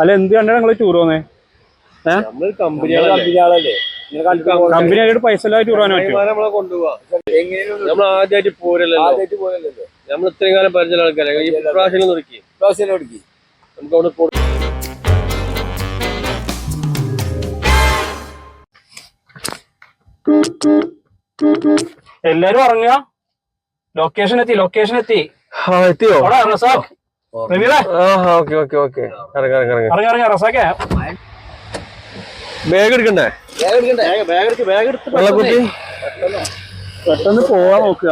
അല്ല എന്ത് കണ്ടാണ് നിങ്ങൾ ടൂർ പോന്നേ കമ്പനി ആയിട്ട് പൈസ ടൂർ പോകാൻ പറ്റും നമ്മൾ ആദ്യമായിട്ട് പോരല്ലോ. നമ്മൾ ഇത്രയും കാലം പരിചയം ആൾക്കാരെ. ഈ പ്രാവശ്യം നിർക്കി നമുക്ക് അവിടെ കൊടു- എല്ലാരും ഇറങ്ങുക ലൊക്കേഷൻ എത്തി ലൊക്കേഷൻ എത്തി. ആ എത്തിയോ? അവിടെ ഓക്കെ ഓക്കെ ഓക്കെ. ഇറങ്ങ ഇറങ്ങ ഇറങ്ങ ഇറങ്ങി ഇറങ്ങി റസാഖേ ബാഗ് എടുക്കണ്ടേ? ബാഗ് എടുത്ത് ബാഗ് എടുത്ത് വെള്ളക്കുട്ടി പെട്ടെന്ന് പോവാൻ നോക്കുക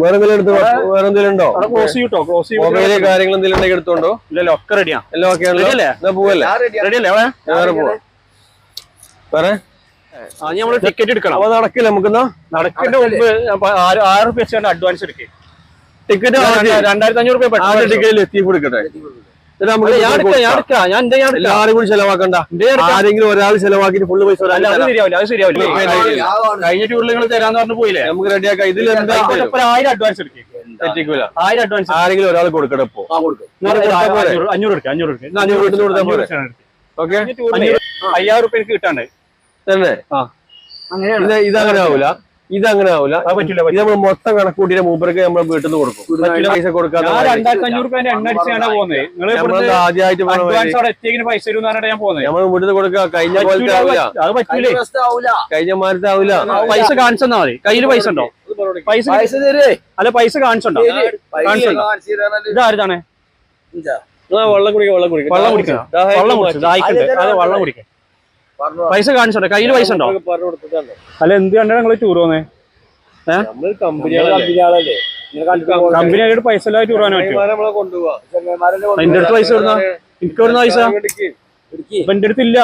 വേറെ എന്തെങ്കിലും എടുത്ത് വേറെ എന്തെങ്കിലും ഉണ്ടോ? അവിടെ ക്ലോസ് ചെയ്യൂട്ടോ ക്ലോസ് ചെയ്യും. മൊബൈൽ കാര്യങ്ങൾ എന്തെങ്കിലും ഉണ്ടെങ്കിൽ എടുത്തോണ്ടോ? ഇല്ലല്ലോ ഒക്കെ റെഡിയാ എല്ലാം ഓക്കെ ആണല്ലോ? Ready അല്ലേ? എന്നാ പോവല്ലേ? റെഡി അല്ലേ അവിടെ? വേറെ പോവാ. വേറെ? ടിക്കറ്റ് എടുക്കണം. അപ്പൊ നടക്കില്ല നമുക്ക് മുമ്പ് ആറ് ആറ് അഡ്വാൻസ് എടുക്കുക ടിക്കറ്റ് രണ്ടായിരത്തി അഞ്ഞൂറ് ടിക്കറ്റിൽ എത്തി കൊടുക്കട്ടെ കൂടി ചെലവാക്കണ്ട. ആരെങ്കിലും ഒരാൾ ചെലവാക്കിട്ട് ഫുള്ള് പൈസ കഴിഞ്ഞ ടൂറിൽ നിങ്ങൾ തരാന്ന് പറഞ്ഞു പോയില്ലേ? നമുക്ക് റെഡിയാക്കാം ഇതിൽ ആയിരം അഡ്വാൻസ് ആയിരം അഡ്വാൻസ് ആരെങ്കിലും ഒരാൾ കൊടുക്കണം ഇപ്പൊ. അഞ്ഞൂറ് അഞ്ഞൂറ് കൊടുത്താൽ പോരെ? ഓക്കെ. അയ്യായിരം റുപ്യ കിട്ടാണ്ട്. ഇതങ്ങനെ ആവൂല ഇതങ്ങനെ ആവൂല ആവില്ല പറ്റില്ല ഇത് നമ്മൾ മൊത്തം കണക്ക് കൂട്ടിയിട്ട് മൂപ്പർക്ക് നമ്മൾ വീട്ടിൽ നിന്ന് കൊടുക്കും പൈസ കൊടുക്കാതെ ആദ്യമായിട്ട് നമ്മൾ വീട്ടിൽ നിന്ന് കൊടുക്കുക കഴിഞ്ഞ പോലത്തെ ആവില്ല അത് പറ്റൂലേ കഴിഞ്ഞ മാറ്റത്തെ ആവില്ല പൈസ കാണിച്ചെന്നാ മതി കയ്യിൽ പൈസ ഉണ്ടോ പൈസ അല്ല പൈസ കാണിച്ചുണ്ടോ കാണിച്ചുണ്ടോ ഇതാരതാണ് വെള്ളം കുടിക്കുക വെള്ളം കുടിക്കുക വെള്ളം കുടിക്കണം വെള്ളം അതെ വെള്ളം കുടിക്കാം പൈസ കാണിച്ചോട്ടെ? കയ്യിൽ പൈസ ഉണ്ടോ? അല്ല എന്ത് കണ്ടാ നിങ്ങൾ ടൂർ പോന്നേ? നമ്മൾ കമ്പനികളല്ലേ കമ്പനി ആയിട്ട് പൈസ ടൂർ പോകാൻ പറ്റും എന്റെ അടുത്ത് പൈസ ഇടുന്ന എനിക്ക് പൈസ? ഇപ്പൊ എന്റെ അടുത്ത് ഇല്ല.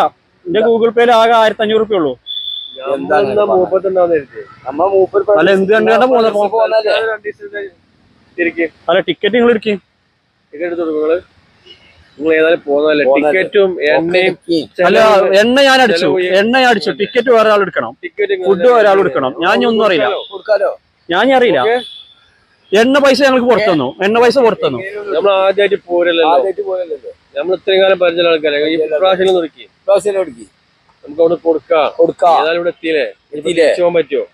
എന്റെ ഗൂഗിൾ പേയിൽ ആകെ ആയിരത്തി അഞ്ഞൂറ് റുപ്യ ഉള്ളൂ അല്ല എന്ത് കണ്ടു കണ്ടാ പോകുന്നത് അല്ല ടിക്കറ്റ് നിങ്ങൾ എടുക്കും. നിങ്ങൾ ഏതായാലും പോകുന്നതല്ലേ? ടിക്കറ്റും എണ്ണയും അല്ല എണ്ണ ഞാൻ അടിച്ചു. എണ്ണ ഞാൻ അടിച്ചു. ടിക്കറ്റ് വേറെ ആൾ എടുക്കണം. ഫുഡ് ഒരാൾ എടുക്കണം. ഞാൻ ഒന്നും അറിയില്ല. ഞാൻ അറിയില്ല. എണ്ണ പൈസ ഞങ്ങൾക്ക് പുറത്തുനിന്നു എണ്ണ പൈസ പുറത്തുനിന്നു നമ്മൾ ആദ്യമായിട്ട് പോരല്ലോ നമ്മൾ ഇത്രയും കാലം പരിചയ ആൾക്കാരെ. ഈ പ്രാവശ്യം നിർക്കി നമുക്ക് അവിടെ കൊടുക്കാം. ഏതായാലും ഇവിടെ എത്തിയില്ലേ? എത്തിയില്ലേ? തിരിച്ച് പോകാൻ പറ്റുമോ?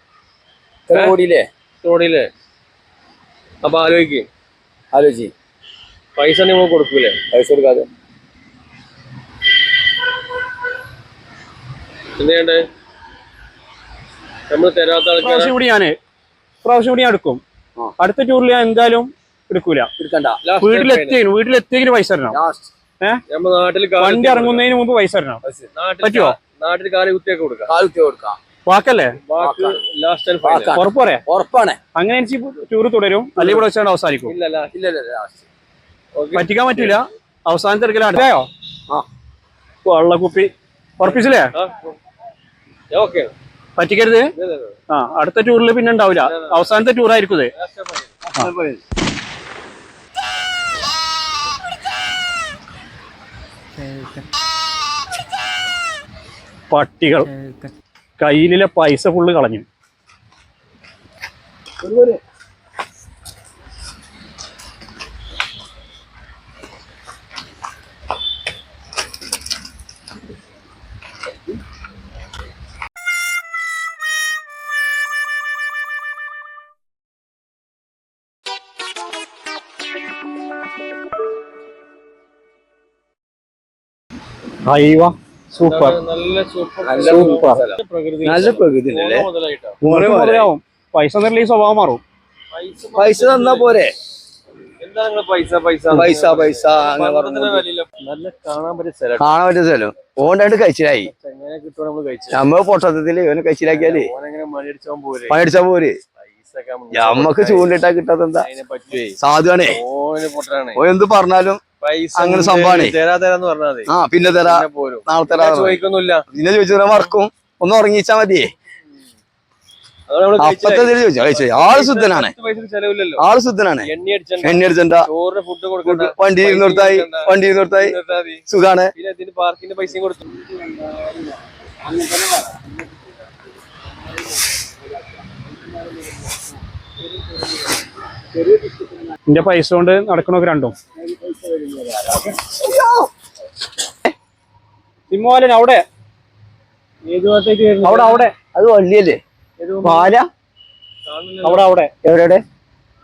റോഡില്ലേ അപ്പൊ ആലോചിക്കും. ആലോചിച്ച് പൈസ നിങ്ങൾ കൊടുക്കൂലേ? പൈസ കൊടുക്കാതെ. എന്ത് ചെയ്യണ്ടേ? നമ്മൾ തരാത്ത ആൾക്കാർ പ്രാവശ്യം കൂടി ഞാൻ. പ്രാവശ്യം കൂടി ഞാൻ എടുക്കും. ആ. അടുത്ത ടൂറിൽ ഞാൻ എന്തായാലും എടുക്കൂല. എടുക്കണ്ട. Last. വീട്ടിലെത്തിയതിന് പൈസ തരണം. ലാസ്റ്റ് നമ്മൾ നാട്ടിൽ കാൽ വണ്ടി കുത്തി ഇറങ്ങുന്നതിന് മുമ്പ് പൈസ തരണം. കൊടുക്കാം. നാട്ടിൽ പറ്റുമോ? കാ- നാട്ടിൽ കാൽ കുത്തിയൊക്കെ കൊടുക്കാം. കാലുത്തി കൊടുക്കാം. വാക്കല്ലേ? ബാക്കി ലാസ്റ്റ് ആൻഡ് വാക്കാ. ഫൈനൽ ഉറപ്പ് പറയാ. ഉറപ്പാണ്. അങ്ങനെ ടൂർ തുടരും. അല്ലെങ്കിൽ ഇവിടെ വെച്ചാണ് അവസാനിക്കും. ഇല്ല ലാസ്റ്റ് ഇല്ല ഇല്ല ലാസ്റ്റ് പറ്റിക്കാൻ പറ്റൂല അവസാനത്തെ എടുക്കലാണ് അതെയോ ആ. വെള്ളക്കുപ്പി ഉറപ്പിച്ചില്ലേ? ഓക്കെ. പറ്റിക്കരുത്. ആ അടുത്ത ടൂറിൽ പിന്നെ ഉണ്ടാവില്ല അവസാനത്തെ ടൂർ ആയിരിക്കും ഇത് പട്ടികൾ. കയ്യിലെ പൈസ ഫുള്ള് കളഞ്ഞു. അയ്യവ സൂപ്പർ. നല്ല സൂപ്പർ നല്ല പ്രകൃതി പൈസ തരലി സ്വഭാവം മാറും. പൈസ പൈസ തന്നാ പോരെ. പൈസ പൈസ? പൈസ പൈസ. നല്ല കാണാൻ പറ്റിയ സ്ഥലം. കാണാൻ പറ്റിയ സ്ഥലം. ഓണ്ടായിട്ട് കഴിച്ചിലായി. എങ്ങനെ കിട്ടുമോ നമ്മൾ കഴിച്ചു നമ്മ പൊട്ടത്തിൽ ഇവന് കഴിച്ചിലാക്കിയാലേ. ഓനെങ്ങനെ മണിയടിച്ചാൻ പോരെ? പണിയടിച്ചാ പോര്. നമ്മക്ക് ചൂണ്ടിട്ടാ കിട്ടാത്തെന്താ എന്താ? സാധുവാണേ. ഓ എന്ത് പറഞ്ഞാലും അങ്ങനെ സംഭവമാണ് ആ പിന്നെ തരാ. നാളെ തരാ പിന്നെ ചോദിച്ചാൽ മറക്കും. ഒന്ന് ഉറങ്ങിച്ചാ മതിയേ അപ്പത്തെ? ചോദിച്ചാ. ആൾ ശുദ്ധനാണ്. ആൾ ശുദ്ധനാണ്. എണ്ണി അടിച്ചണ്ട. എണ്ണ ഫുഡ് കൊടുക്കണ്ട. വണ്ടി നിർത്തായി വണ്ടി നിർത്തായി നിർത്താ മതി. സുഖാണ്. പാർക്കിന്റെ പൈസയും കൊടുത്തു. എന്റെ പൈസ കൊണ്ട് നടക്കണൊക്കെ രണ്ടും. സിംഹവാലൻ അവിടെ. ഏത് ഭാഗത്തേക്ക് വരുന്നു? അവിടെ അവിടെ. അത് വലിയല്ലേ? പാല? അവിടെ അവിടെ. എവിടെ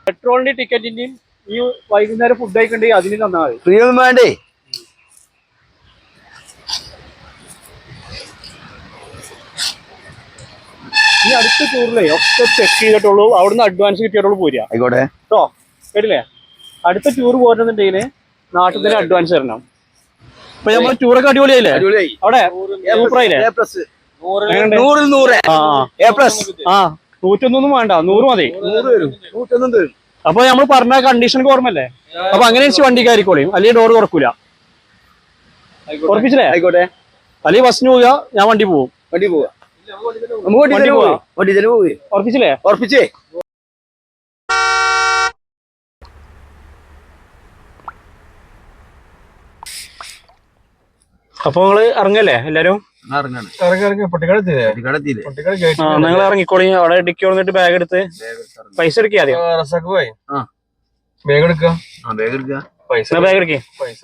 പെട്രോളിന്റെ ടിക്കറ്റിന്റെയും ഈ വൈകുന്നേരം ഫുഡ് കഴിക്കണ്ടെങ്കിൽ അതിന് തന്നാൽ മതി. ഫ്രീ ഒന്നും വേണ്ടേ ഈ അടുത്ത ടൂറിലെ ഒക്കെ ചെക്ക് ചെയ്തിട്ടുള്ളൂ. അവിടുന്ന് അഡ്വാൻസ് കിട്ടിയിട്ടുള്ളൂ പോരുക ആയിക്കോട്ടെ. കേട്ടോ കേട്ടില്ലേ? അടുത്ത ടൂർ പോരുന്നുണ്ടെങ്കിൽ നാട്ടിൽ തന്നെ അഡ്വാൻസ് തരണം ഇപ്പൊ നമ്മൾ ടൂറൊക്കെ അടിപൊളിയായില്ലേ? അവിടെ സൂപ്പറായില്ലേ? നൂറിൽ നൂറ്. ആ എ പ്ലസ് ആ നൂറ്റൊന്നൊന്നും വേണ്ട. നൂറ് മതി. നൂറ്റൊന്നും അപ്പൊ നമ്മൾ പറഞ്ഞ കണ്ടീഷൻ ഓർമ്മല്ലേ അപ്പൊ അങ്ങനെ വെച്ച് വണ്ടി കയറിക്കോളിയും അല്ലെങ്കിൽ ഡോർ തുറക്കൂല. ഉറപ്പിച്ചില്ലേ? ആയിക്കോട്ടെ. അല്ലെങ്കിൽ ബസ്സിന് പോവുക ഞാൻ വണ്ടി പോവും. വണ്ടി പോവാ നമുക്ക് തന്നെ പോവാ. തന്നെ പോവേ. ഉറപ്പിച്ചില്ലേ? ഉറപ്പിച്ചേ. അപ്പൊ നിങ്ങൾ ഇറങ്ങല്ലേ എല്ലാരും? നിങ്ങൾ ഇറങ്ങിക്കോളി. അവിടെ ഡിക്കി വന്നിട്ട് ബാഗ് എടുത്ത് പൈസ എടുക്കുക ആദ്യം. എടുക്കാ പോയി? ആ. വേഗം എടുക്കുക പൈസ എന്നാ ബാഗ് എടുക്കേ? പൈസ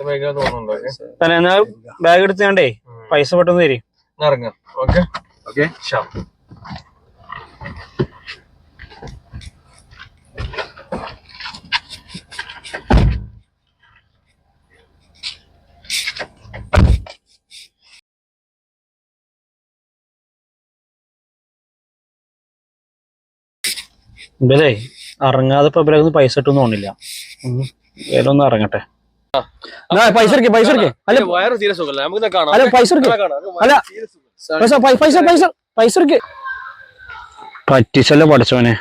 ബാഗ് എടുത്ത് കണ്ടേ പൈസ പെട്ടെന്ന് തരും. ഇറങ്ങാം. ഓക്കെ. ഓക്കെ? ഇവരെ ഇറങ്ങാതെ ഇപ്പൊ ഇവരൊന്നും പൈസ ഇട്ടൊന്നും തോന്നില്ല. ഇവരൊന്നും ഇറങ്ങട്ടെ. പൈസ എടുക്കേ പൈസ എടുക്കേ. അല്ല വയറ് സീരിയസ് സുഖമല്ല. നമുക്ക് കാണാം. അല്ല പൈസ എടുക്കേ. അല്ല പൈസ പൈസ പൈസ പൈസ പൈസ എടുക്കേ. പറ്റിച്ചല്ലോ പഠിച്ചോനെ